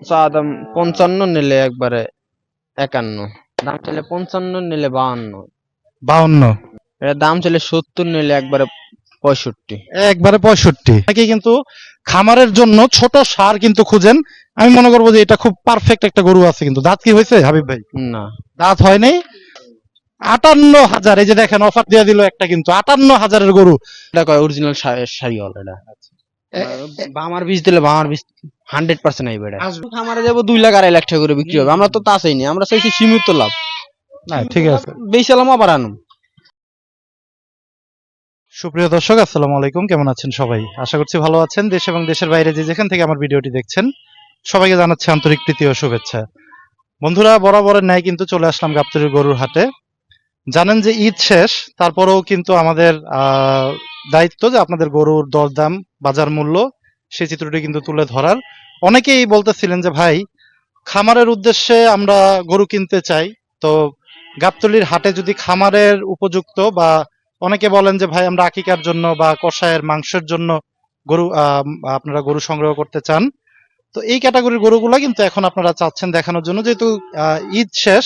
চা দাম পঞ্চান্ন নিলে একবারে একান্ন। দাম চাইলে পঞ্চান্ন নিলে বাহান্ন। বাউন্ন এটা দাম চাইলে সত্তর নিলে একবারে পঁয়ষট্টি। একবারে পঁয়ষট্টি। নাকি কিন্তু খামারের জন্য ছোট সার কিন্তু খুঁজেন। আমি মনে করব যে এটা খুব পারফেক্ট একটা গরু আছে কিন্তু। দাঁত কি হয়েছে হাবিব ভাই? না। দাঁত হয়নি আটান্ন হাজার এই যে দেখেন অফার দিয়ে দিল একটা কিন্তু। আটান্ন হাজারের গরু। এটা কয়? অরিজিনাল শাহিওয়াল এটা। বামার বীজ দিলে বামার বীজ হান্ড্রেড পার্সেন্ট আইবে এটা। আসবে। খামারে যাব দুই লাখ আড়াই লাখ টাকা করে বিক্রি হবে। আমরা তো তা চাইনি আমরা চাইছি সীমিত লাভ। না ঠিক আছে। বেশালাম আবার আনুম সুপ্রিয় দর্শক আসসালামু আলাইকুম। কেমন আছেন সবাই? আশা করছি ভালো আছেন। দেশ এবং দেশের বাইরে যে যেখান থেকে আমার ভিডিওটি দেখছেন সবাইকে জানাচ্ছি আন্তরিক প্রীতি ও শুভেচ্ছা। বন্ধুরা বরাবরের ন্যায় কিন্তু চলে আসলাম গাবতলির গরুর হাটে। জানেন যে ঈদ শেষ, তারপরেও কিন্তু আমাদের দায়িত্ব যে আপনাদের গরুর দরদাম, বাজার মূল্য, সেই চিত্রটি কিন্তু তুলে ধরার। অনেকেই বলতেছিলেন যে, ভাই, খামারের উদ্দেশ্যে আমরা গরু কিনতে চাই। তো গাবতলির হাটে যদি খামারের উপযুক্ত বা অনেকে বলেন যে, ভাই, আমরা আকিকার জন্য বা কষায়ের মাংসের জন্য গরু আপনারা গরু সংগ্রহ করতে চান। তো এই ক্যাটাগরির গরুগুলা কিন্তু এখন আপনারা চাচ্ছেন দেখানোর জন্য। যেহেতু ঈদ শেষ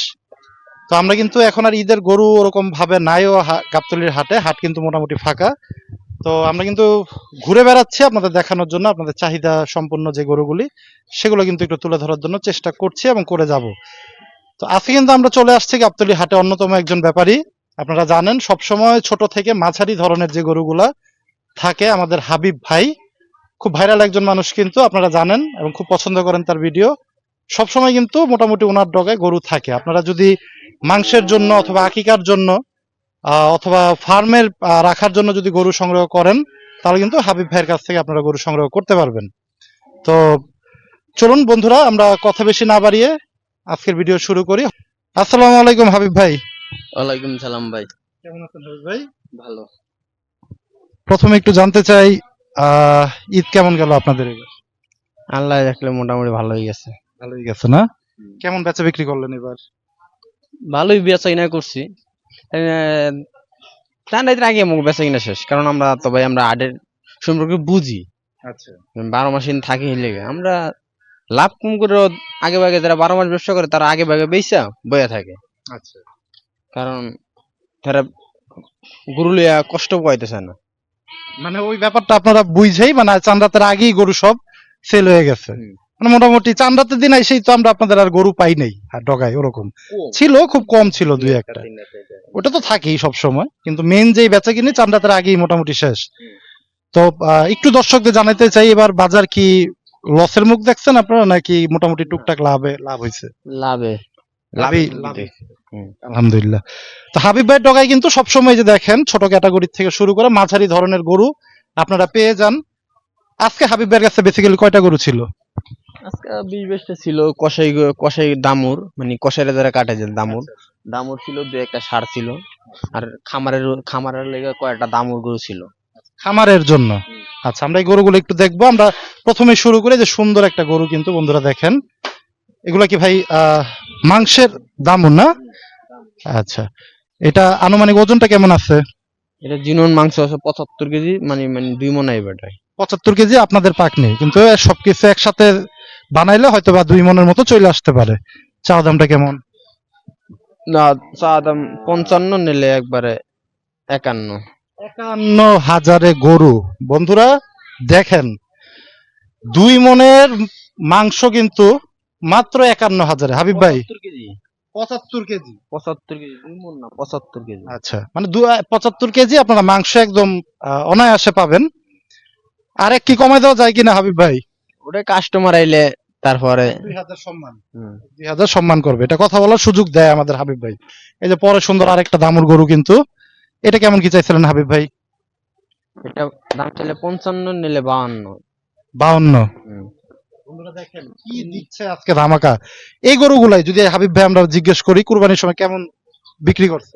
তো আমরা কিন্তু এখন আর ঈদের গরু ওরকম ভাবে নাইও হা- গাবতলির হাটে, হাট কিন্তু মোটামুটি ফাঁকা। তো আমরা কিন্তু ঘুরে বেড়াচ্ছি আপনাদের দেখানোর জন্য, আপনাদের চাহিদা সম্পন্ন যে গরুগুলি, সেগুলো কিন্তু একটু তুলে ধরার জন্য চেষ্টা করছি এবং করে যাব। তো আজকে কিন্তু আমরা চলে আসছি গাবতলি হাটে অন্যতম একজন ব্যাপারী। আপনারা জানেন, সবসময় ছোট থেকে মাঝারি ধরনের যে গরুগুলা থাকে আমাদের হাবিব ভাই, খুব ভাইরাল একজন মানুষ কিন্তু, আপনারা জানেন এবং খুব পছন্দ করেন তার ভিডিও। সবসময় কিন্তু মোটামুটি ওনার ডগায় গরু থাকে। আপনারা যদি মাংসের জন্য অথবা আকিকার জন্য অথবা ফার্মের রাখার জন্য যদি গরু সংগ্রহ করেন তাহলে কিন্তু হাবিব ভাইয়ের কাছ থেকে আপনারা গরু সংগ্রহ করতে পারবেন। তো চলুন বন্ধুরা আমরা কথা বেশি না বাড়িয়ে আজকের ভিডিও শুরু করি। আসসালামু আলাইকুম হাবিব ভাই। ওয়ালাইকুম সালাম ভাই। কেমন আছেন হাবিব ভাই? ভালো। প্রথমে একটু জানতে চাই আহ ঈদ কেমন গেল আপনাদের এবার? আল্লাহ রাখলে মোটামুটি ভালোই গেছে। ভালোই গেছে না? কেমন বেচা বিক্রি করলেন এবার? ভালোই বেচা কিনা করছি। ঠান্ডার আগে মুখ বেচা কিনা শেষ কারণ আমরা তো ভাই আমরা আডের সম্পর্কে বুঝি। আচ্ছা। বারো মাস দিন থাকি লেগে। আমরা লাভ কম করে আগে ভাগে যারা বারো মাস ব্যবসা করে তারা আগে ভাগে বেচা বয়া থাকে। আচ্ছা। কারণ তারা গরু লিয়া কষ্ট পাইতেছে না। মানে ওই ব্যাপারটা আপনারা বুঝেই মানে চান্দাতের আগেই গরু সব সেল হয়ে গেছে। মানে মোটামুটি চান্দাতের দিন এসেই তো আমরা আপনাদের আর গরু পাই নাই আর ডগায় ওরকম। ছিল খুব কম ছিল দুই একটা ওটা তো থাকেই সব সময় কিন্তু মেন যেই বেচা কিনে চান্দাতের আগেই মোটামুটি শেষ। তো একটু দর্শকদের জানাতে চাই এবার বাজার কি লসের মুখ দেখছেন আপনারা নাকি মোটামুটি টুকটাক লাভে লাভ হয়েছে লাভে। আলহামদুলিল্লাহ। তো হাবিব ভাইয়ের ডগায় কিন্তু সবসময় যে দেখেন ছোট ক্যাটাগরি থেকে শুরু করে মাঝারি ধরনের গরু আপনারা পেয়ে যান। আজকে হাবিব ভাইয়ের কাছে বেসিক্যালি কয়টা গরু ছিল? আজকে বিশ বেশটা ছিল কষাই কষাই দামুর মানে কষাইরা যারা কাটে যে দামুর। দামুর ছিল দু একটা সার ছিল আর খামারের খামারের লেগে কয়েকটা দামুর গরু ছিল। খামারের জন্য? আচ্ছা আমরা এই গরুগুলো একটু দেখব। আমরা প্রথমে শুরু করে যে সুন্দর একটা গরু কিন্তু বন্ধুরা দেখেন। এগুলা কি ভাই আহ, মাংসের দামুন না? আচ্ছা এটা আনুমানিক ওজনটা কেমন আছে? এটা জিনন মাংস আছে পঁচাত্তর কেজি মানে মানে দুই মন আইবে পঁচাত্তর কেজি আপনাদের পাক নেই কিন্তু সবকিছু একসাথে বানাইলে হয়তো বা দুই মনের মতো চলে আসতে পারে। চা দামটা কেমন? না চা দাম পঞ্চান্ন নিলে একবারে একান্ন। একান্ন হাজারে গরু। বন্ধুরা দেখেন দুই মনের মাংস কিন্তু মাত্র একান্ন হাজারে। হাবিব ভাই? পঁচাত্তর কেজি। পঁচাত্তর কেজি। দুই মন না পঁচাত্তর কেজি। আচ্ছা মানে দু পঁচাত্তর কেজি আপনারা মাংস একদম অনায়াসে পাবেন। আর এক কি কমাই দেওয়া যায় কিনা হাবিব ভাই? ওটা কাস্টমার আইলে তারপরে দুই হাজার সম্মান। দুই হাজার সম্মান করবে। এটা কথা বলার সুযোগ দেয় আমাদের হাবিব ভাই। এই যে পরে সুন্দর আরেকটা দামুর গরু কিন্তু। এটা কেমন কি চাইছিলেন হাবিব ভাই? এটা দাম চাইলে পঞ্চান্ন নিলে বাহান্ন। বাউন্ন বন্ধুরা দেখেন কি দিচ্ছে আজকে ধামাকা? এই গরুগুলাই যদি হাবিব ভাই আমরা জিজ্ঞেস করি কুরবানির সময় কেমন বিক্রি করছে?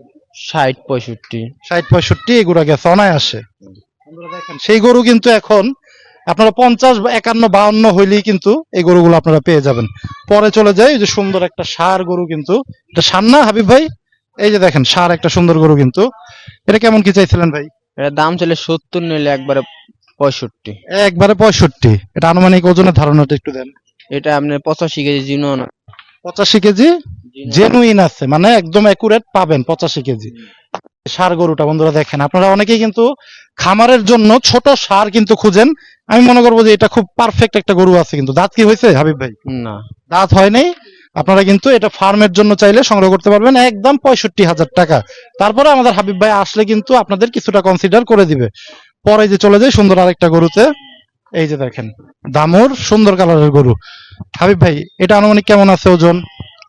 ষাট পঁয়ষট্টি। ষাট পঁয়ষট্টি এগুলো গেছে অনায়াসে। বন্ধুরা দেখেন সেই গরু কিন্তু এখন আপনারা পঞ্চাশ বা একান্ন বাউন্ন হইলেই কিন্তু এই গরুগুলো আপনারা পেয়ে যাবেন। পরে চলে যায় এই যে সুন্দর একটা সার গরু কিন্তু। এটা সার না হাবিব ভাই? এই যে দেখেন সার একটা সুন্দর গরু কিন্তু। এটা কেমন কি চাইছিলেন ভাই? এটা দাম চাইলে সত্তর নিলে একবারে পঁয়ষট্টি। একবারে পঁয়ষট্টি। এটা আনুমানিক ওজনের ধারণাটা একটু দেন। এটা আপনি পঁচাশি কেজি জিনো পঁচাশি কেজি? জেনুইন আছে মানে একদম একুরেট পাবেন পঁচাশি কেজি। সার গরুটা বন্ধুরা দেখেন আপনারা অনেকেই কিন্তু খামারের জন্য ছোট সার কিন্তু খুঁজেন। আমি মনে করব যে এটা খুব পারফেক্ট একটা গরু আছে কিন্তু দাঁত কি হয়েছে হাবিব ভাই? না। দাঁত হয় নাই। আপনারা কিন্তু এটা ফার্মের জন্য চাইলে সংগ্রহ করতে পারবেন একদম পঁয়ষট্টি হাজার টাকা। তারপরে আমাদের হাবিব ভাই আসলে কিন্তু আপনাদের কিছুটা কনসিডার করে দিবে। পরে যে চলে যায় সুন্দর আরেকটা গরুতে এই যে দেখেন দামুর সুন্দর কালারের গরু। হাবিব ভাই এটা আনুমানিক কেমন আছে ওজন?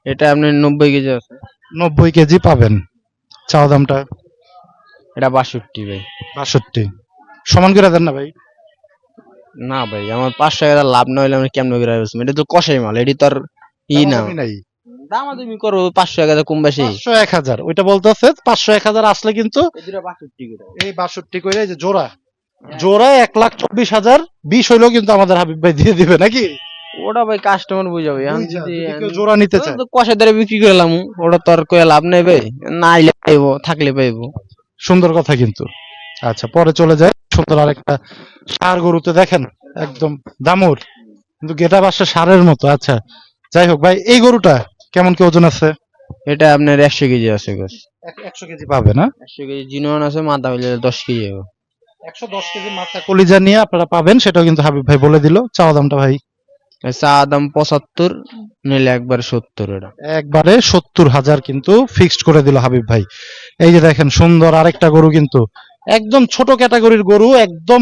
এটা আপনি নব্বই কেজি আছে। নব্বই কেজি পাবেন। চাওয়া দামটা? এটা বাষট্টি ভাই। বাষট্টি। সমান করে দেন না ভাই। না ভাই আমার পাঁচশো টাকা লাভ না হলে আমি কেমন করে বেচবো? এটা তো কষাই মাল এটি তোর ই না। নাই। দাম তুমি করো পাঁচশো টাকা কম বেশি। পাঁচশো এক হাজার ওইটা বলতেছে পাঁচশো এক হাজার আসলে কিন্তু এই বাষট্টি করে। এই যে জোড়া। জোড়া এক লাখ চব্বিশ হাজার বিশ হইলেও কিন্তু আমাদের হাবিব ভাই দিয়ে দিবে নাকি? ওটা ভাই কাস্টমার বুঝাবে এখন যদি জোড়া নিতে চায়। কষাই দ্বারা বিক্রি করলাম ওটা তোর কয়ে লাভ নেই ভাই। না আইলে পাইবো থাকলে পাইবো। সুন্দর কথা কিন্তু। আচ্ছা পরে চলে যায় সুন্দর আরেকটা সার গরুতে দেখেন একদম দামুর। কিন্তু গেটা বাসা সারের মতো আচ্ছা। যাই হোক ভাই এই গরুটা কেমন কি ওজন আছে? এটা আপনার একশো কেজি আছে গোস একশো কেজি পাবে না? একশো কেজি জিনোয়ান আছে মাথা হইলে দশ কেজি হবে। একশো দশ কেজি মাথা কলিজা নিয়ে আপনারা পাবেন সেটাও কিন্তু হাবিব ভাই বলে দিল। চাওয়া দামটা ভাই? চা দাম পঁচাত্তর নিলে একবার সত্তর এটা। একবারে সত্তর হাজার কিন্তু ফিক্সড করে দিল হাবিব ভাই। এই যে দেখেন সুন্দর আরেকটা গরু কিন্তু একদম ছোট ক্যাটাগরির গরু একদম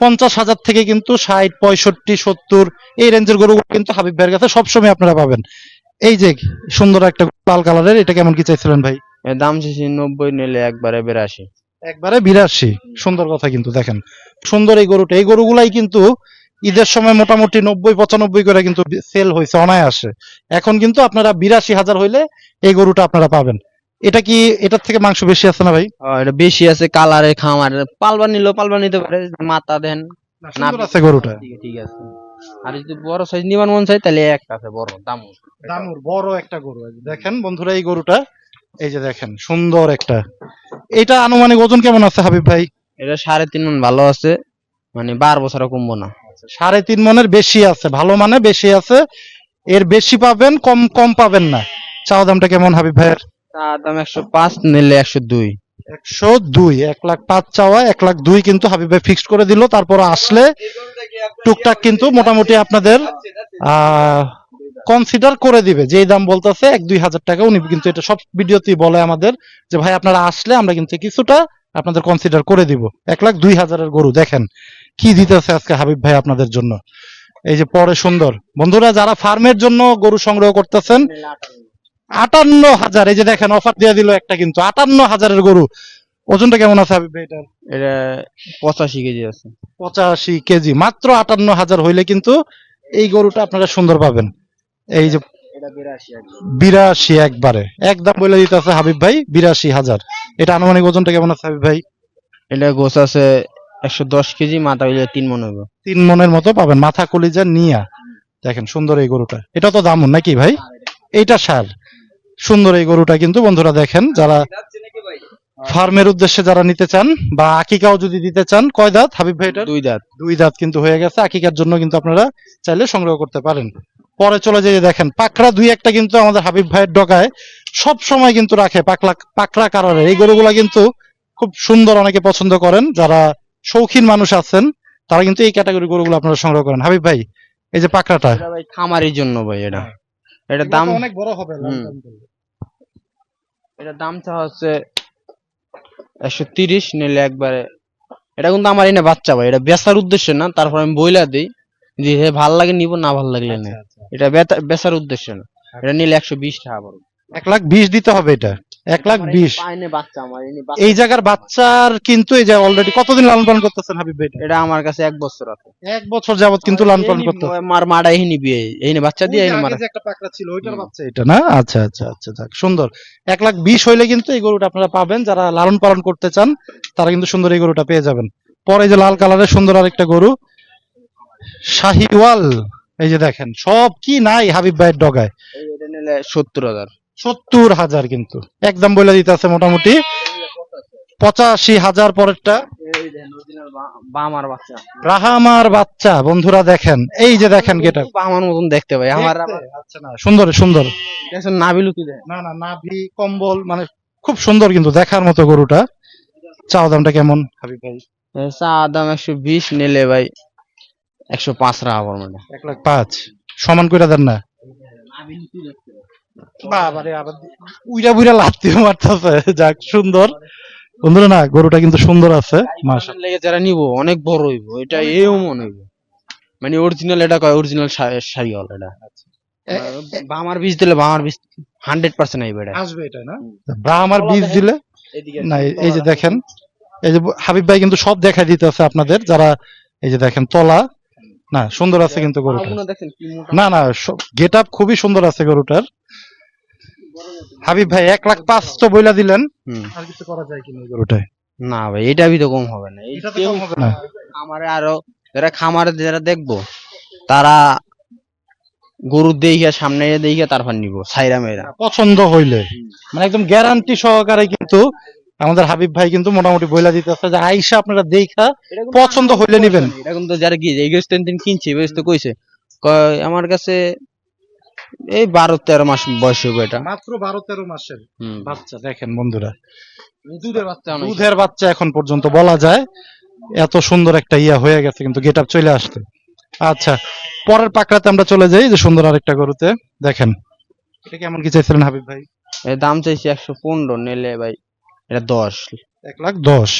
পঞ্চাশ হাজার থেকে কিন্তু ষাট পঁয়ষট্টি সত্তর এই রেঞ্জের গরু কিন্তু হাবিব ভাইয়ের কাছে সবসময় আপনারা পাবেন। এই যে সুন্দর একটা লাল কালারের এটা কেমন কি চাইছিলেন ভাই? দাম শেষে নব্বই নিলে একবারে বেরাশি। একবারে বিরাশি। সুন্দর কথা কিন্তু দেখেন। সুন্দর এই গরুটা। এই গরুগুলাই কিন্তু ঈদের সময় মোটামুটি নব্বই পঁচানব্বই করে কিন্তু সেল হয়েছে অনায়াসে। এখন কিন্তু আপনারা বিরাশি হাজার হইলে এই গরুটা আপনারা পাবেন। এটা কি এটার থেকে মাংস বেশি আছে না ভাই? এটা বেশি আছে কালারে খামার। পালবা নিলেও পালবা নিতে পারে মাথা দেন সুন্দর আছে গরুটা। ঠিক আছে আর যদি বড় সাইজ নিবার মন চাই তাহলে একটা আছে বড় দাম দামুর বড় একটা গরু। দেখেন বন্ধুরা এই গরুটা এই যে দেখেন সুন্দর একটা। এটা আনুমানিক ওজন কেমন আছে হাবিব ভাই? এটা সাড়ে তিন মন ভালো আছে মানে বারো বছর কমবো না। সাড়ে তিন মনের বেশি আছে ভালো মানে বেশি আছে। এর বেশি পাবেন কম কম পাবেন না। চাওয়া দামটা কেমন হাবিব ভাইয়ের? তার দাম একশো পাঁচ নিলে একশো দুই। একশো দুই এক লাখ পাঁচ চাওয়া এক লাখ দুই কিন্তু হাবিব ভাই ফিক্সড করে দিল তারপর আসলে টুকটাক কিন্তু মোটামুটি আপনাদের কনসিডার করে দিবে। যেই দাম বলতেছে এক দুই হাজার টাকা উনি কিন্তু এটা সব ভিডিওতেই বলে আমাদের যে ভাই আপনারা আসলে আমরা কিন্তু কিছুটা আপনাদের কনসিডার করে দিব। এক লাখ দুই হাজারের গরু দেখেন কি দিতেছে আজকে হাবিব ভাই আপনাদের জন্য। এই যে পরে সুন্দর। বন্ধুরা যারা ফার্মের জন্য গরু সংগ্রহ করতেছেন আটান্ন হাজার এই যে দেখেন অফার দিয়ে দিল একটা কিন্তু। আটান্ন হাজারের গরু। ওজনটা কেমন আছে হাবিব ভাই এটার? এটা পঁচাশি কেজি আছে। পঁচাশি কেজি। মাত্র আটান্ন হাজার হইলে কিন্তু এই গরুটা আপনারা সুন্দর পাবেন। এই যে বিরাশি একবারে। একদম বলে দিতে আছে হাবিব ভাই বিরাশি হাজার। এটা আনুমানিক ওজনটা কেমন আছে হাবিব ভাই? এটা গোছ আছে একশো দশ কেজি মাথা হইলে তিন মন হবে তিন মনের মতো পাবেন। মাথা কলিজা নিয়া। দেখেন সুন্দর এই গরুটা। এটা তো দামুন নাকি ভাই? এইটা সার। সুন্দর এই গরুটা কিন্তু বন্ধুরা দেখেন যারা ফার্মের উদ্দেশ্যে যারা নিতে চান বা আকিকাও যদি দিতে চান কয় দাঁত হাবিব ভাই দুই দাঁত। দুই দাঁত কিন্তু হয়ে গেছে। আকিকার জন্য কিন্তু আপনারা চাইলে সংগ্রহ করতে পারেন। পরে চলে যেয়ে দেখেন পাকড়া দুই একটা কিন্তু আমাদের হাবিব ভাইয়ের ডগায় সব সময় কিন্তু রাখে পাকলা পাকড়া কালারের এই গরুগুলা কিন্তু খুব সুন্দর অনেকে পছন্দ করেন। যারা শৌখিন মানুষ আছেন তারা কিন্তু এই ক্যাটাগরি গরুগুলো আপনারা সংগ্রহ করেন। হাবিব ভাই এই যে পাকড়াটা? খামারের জন্য ভাই এটা। এটা দাম অনেক বড় হবে। এটা দাম চা হচ্ছে একশো তিরিশ নিলে একবারে এটা কিন্তু আমার এনে বাচ্চা ভাই এটা বেচার উদ্দেশ্য না তারপর আমি বইলা দিই যে হে ভালো লাগে নিব না ভালো লাগলে না এটা বেতা- বেচার উদ্দেশ্য না। এটা নিলে একশো বিশ টাকা পড়বে। এক লাখ বিশ দিতে হবে এটা। এক লাখ বিশ। এই জায়গার বাচ্চার কিন্তু এই যে অলরেডি কতদিন লালন পালন করতেছেন হাবিব ভাই? এটা? আমার কাছে এক বছর আছে। এক বছর যাবত কিন্তু লালন পালন করতে মার মারা এহিনি বিয়ে এহিনি বাচ্চা দিয়ে এহিনি মারা। একটা পাকড়া ছিল ওইটার বাচ্চা এটা না? আচ্ছা আচ্ছা আচ্ছা যাক সুন্দর। এক লাখ বিশ হইলে কিন্তু এই গরুটা আপনারা পাবেন। যারা লালন পালন করতে চান তারা কিন্তু সুন্দর এই গরুটা পেয়ে যাবেন। পরে এই যে লাল কালারের সুন্দর আরেকটা গরু শাহিওয়াল। এই যে দেখেন সব কি নাই হাবিব ভাইয়ের ডগায়। এই সত্তর হাজার। সত্তর হাজার কিন্তু। একদম বলে দিতে আছে মোটামুটি। পঁচাশি হাজার পরেরটা। বামার বাচ্চা। ব্রাহামার বাচ্চা বন্ধুরা দেখেন। এই যে দেখেন গেটা বামার মতন দেখতে ভাই আমার আচ্ছা না সুন্দর সুন্দর। নাবিলুকি দেখেন না না নাভি কম্বল মানে খুব সুন্দর কিন্তু দেখার মতো গরুটা। চাও দামটা কেমন? হাবিব ভাই? চা দাম একশো বিশ নিলে ভাই একশো পাঁচ টাকা পড়বে এক লাখ পাঁচ। সমান করে দেন না। বাবারে আবার উইরা বুইরা লাত্তিও মারতেছে। যাক সুন্দর। না গরুটা কিন্তু সুন্দর আছে যারা নিব অনেক বড় হইব। এটা এও মনে হইব। মানে অরিজিনাল এটা কয়? অরিজিনাল শাড়িওয়াল এটা। বামার বীজ দিলে বামার বীজ হান্ড্রেড পার্সেন্ট আইবে এটা। আসবে এটা না? ব্রাহ্মার বীজ দিলে না এই- যে দেখেন। এই যে হাবিব ভাই কিন্তু সব দেখা দিতেছে আপনাদের যারা এই যে দেখেন তলা। না সুন্দর আছে কিন্তু গরুটা। না না গেট আপ খুবই সুন্দর আছে গরুটার। হাবিব ভাই এক লাখ পাঁচ তো বইলা দিলেন। আর কিছু করা যায় কিনা গরুটায়? না ভাই এটা তো কম হবে না। এই এটাতে কম হবে না। খামারে আরও যারা খামারে যারা দেখব তারা গরু দেখে সামনে দেখে তারপর নিব সাইরা মেয়েরা পছন্দ হইলে। মানে একদম গ্যারান্টি সহকারে কিন্তু আমাদের হাবিব ভাই কিন্তু মোটামুটি বইলা দিতেছে যে আইসা আপনারা দেখা পছন্দ হইলে নিবেন। এটা কিন্তু যারা গিয়ে এই তিন কিনছে বেশ তো কইছে। কয় আমার কাছে এই বারো তেরো মাস বয়স হবে এটা। মাত্র বারো তেরো মাসের বাচ্চা দেখেন বন্ধুরা। দুধের বাচ্চা দুধের বাচ্চা এখন পর্যন্ত বলা যায়। এত সুন্দর একটা ইয়া হয়ে গেছে কিন্তু গেট আপ চলে আসছে। আচ্ছা পরের পাকড়াতে আমরা চলে যাই যে সুন্দর আরেকটা গরুতে। দেখেন এটা কেমন কি চাইছিলেন হাবিব ভাই? এর দাম চাইছি একশো পনেরো নিলে ভাই এটা দশ। এক লাখ দশ।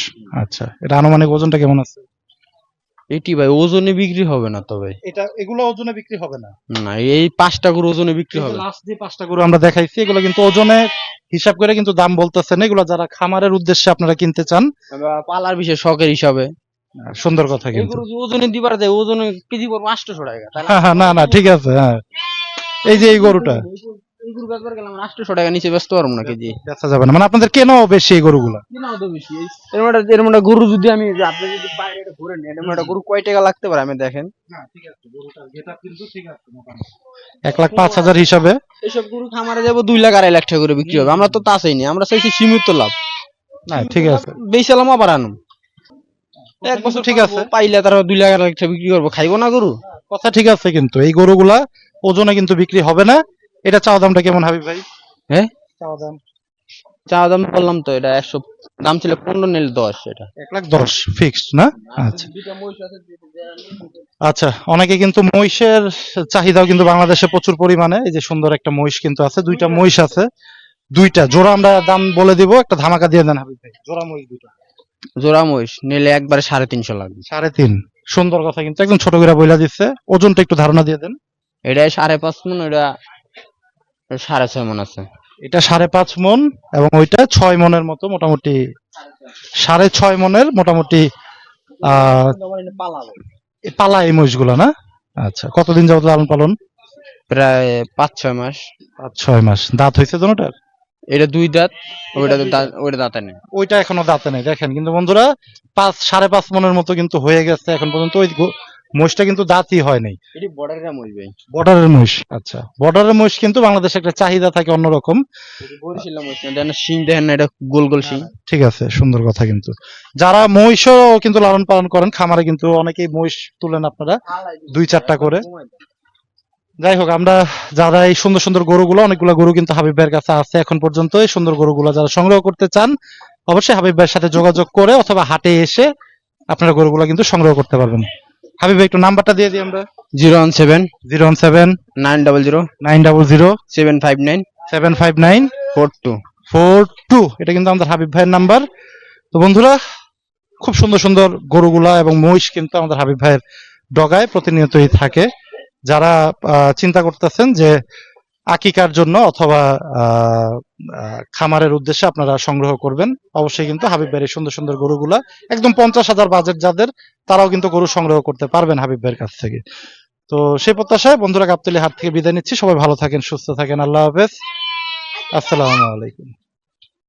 আচ্ছা এটা আনুমানিক ওজনটা কেমন আছে? এটি ভাই ওজনে বিক্রি হবে না তো ভাই। এটা এগুলো ওজনে বিক্রি হবে না? না এই পাঁচটা গরু ওজনে বিক্রি হবে। লাস্ট যে পাঁচটা গরু আমরা দেখাইছি এগুলো কিন্তু ওজনে হিসাব করে কিন্তু দাম বলতেছে না। এগুলো যারা খামারের উদ্দেশ্যে আপনারা কিনতে চান পালার বিষয় শখের হিসাবে। সুন্দর কথা কিন্তু। ওজনে দিবার দেয় ওজনে কেজি পড়ব আটশো টাকা হ্যাঁ, হ্যাঁ, না না ঠিক আছে হ্যাঁ। এই যে এই গরুটা। গরু বেচবার গেলাম আটশো টাকা নিচে ব্যস্ত পারব না কেজি। বেচা যাবে না। মানে আপনাদের কেনাও বেশি এই গরুগুলা? কিনাও তো বেশি? এই- একটা এরম একটা গরু যদি আমি আপনি যদি বাইরে এটা ঘুরে নেন একটা গরু কয় টাকা লাগতে পারে আমি দেখেন। এক লাখ পাঁচ হাজার হিসাবে? এইসব গরু খামারে যাব দুই লাখ আড়াই লাখ টাকা করে বিক্রি হবে। আমরা তো তা চাইনি আমরা চাইছি সীমিত লাভ। না ঠিক আছে। বেচালাম আবার আনুম। এক বছর ঠিক আছে। পাইলে তারপর দুই লাখ আড়াই লাখ টাকা বিক্রি করব। খাইবো না গরু? কথা ঠিক আছে কিন্তু এই গরুগুলা ওজনে কিন্তু বিক্রি হবে না। এটা চাওয়া দামটা কেমন হাবিব ভাই? হ্যাঁ? চাওয়া দাম? চা দাম বললাম তো এটা একশো দাম ছিল পনেরো নিল দশ এটা। এক লাখ দশ ফিক্সড না? আচ্ছা। আচ্ছা অনেকে কিন্তু মহিষের চাহিদাও কিন্তু বাংলাদেশে প্রচুর পরিমাণে এই যে সুন্দর একটা মহিষ কিন্তু আছে দুইটা মহিষ আছে দুইটা। জোড়া আমরা দাম বলে দিব একটা ধামাকা দিয়ে দেন হাবিব ভাই জোড়া মহিষ দুইটা। জোড়া মহিষ নিলে একবারে সাড়ে তিনশো লাগবে। সাড়ে তিন সুন্দর কথা কিন্তু একদম ছোট করে বইলা দিচ্ছে ওজনটা একটু ধারণা দিয়ে দেন। এটা সাড়ে পাঁচ মন এটা সাড়ে ছয় মন আছে। এটা সাড়ে পাঁচ মন এবং ওইটা ছয় মনের মতো মোটামুটি সাড়ে ছয় মনের মোটামুটি পালা এই মহিষগুলো না? আচ্ছা কতদিন যাবত লালন পালন? প্রায় পাঁচ ছয় মাস। পাঁচ ছয় মাস। দাঁত হয়েছে দোনোটার এটা দুই দাঁত ওইটা ওইটা দাঁতে নেই। ওইটা এখনও দাঁতে নেই দেখেন। কিন্তু বন্ধুরা পাঁচ সাড়ে পাঁচ মনের মতো কিন্তু হয়ে গেছে এখন পর্যন্ত। ওই মহিষটা কিন্তু দাঁতই হয় নাই। এটি বর্ডারের মহিষ ভাই। বর্ডারের মহিষ আচ্ছা। বর্ডারের মহিষ কিন্তু বাংলাদেশে একটা চাহিদা থাকে অন্যরকম। শিং দেখেন না এটা গোল গোল শিং। ঠিক আছে সুন্দর কথা কিন্তু। যারা মহিষও কিন্তু লালন পালন করেন খামারে কিন্তু অনেকেই মহিষ তুলেন আপনারা দুই চারটা করে। যাই হোক আমরা যারা এই সুন্দর সুন্দর গরুগুলো অনেকগুলো গরু কিন্তু হাবিব ভাইয়ের কাছে আছে এখন পর্যন্ত। এই সুন্দর গরুগুলো যারা সংগ্রহ করতে চান অবশ্যই হাবিব ভাইয়ের সাথে যোগাযোগ করে অথবা হাটে এসে আপনারা গরুগুলো কিন্তু সংগ্রহ করতে পারবেন। হাবিব ভাই একটু নাম্বারটা দিয়ে দিই আমরা। Zero one seven zero one seven nine double zero nine double zero seven five nine seven five nine four two four two. এটা কিন্তু আমাদের হাবিব ভাইয়ের নাম্বার। তো বন্ধুরা খুব সুন্দর সুন্দর গরুগুলা এবং মহিষ কিন্তু আমাদের হাবিব ভাইয়ের ডগায় প্রতিনিয়তই থাকে। যারা চিন্তা করতেছেন যে আকিকার জন্য অথবা খামারের উদ্দেশ্যে আপনারা সংগ্রহ করবেন। অবশ্যই কিন্তু হাবিব ভাইয়ের সুন্দর সুন্দর গরুগুলা, একদম পঞ্চাশ হাজার বাজেট যাদের, তারাও কিন্তু গরু সংগ্রহ করতে পারবেন হাবিব ভাইয়ের কাছ থেকে। তো সেই প্রত্যাশায় বন্ধুরা গাবতলি হাত থেকে বিদায় নিচ্ছি। সবাই ভালো থাকেন, সুস্থ থাকেন। আল্লাহ হাফেজ। আসসালামু আলাইকুম।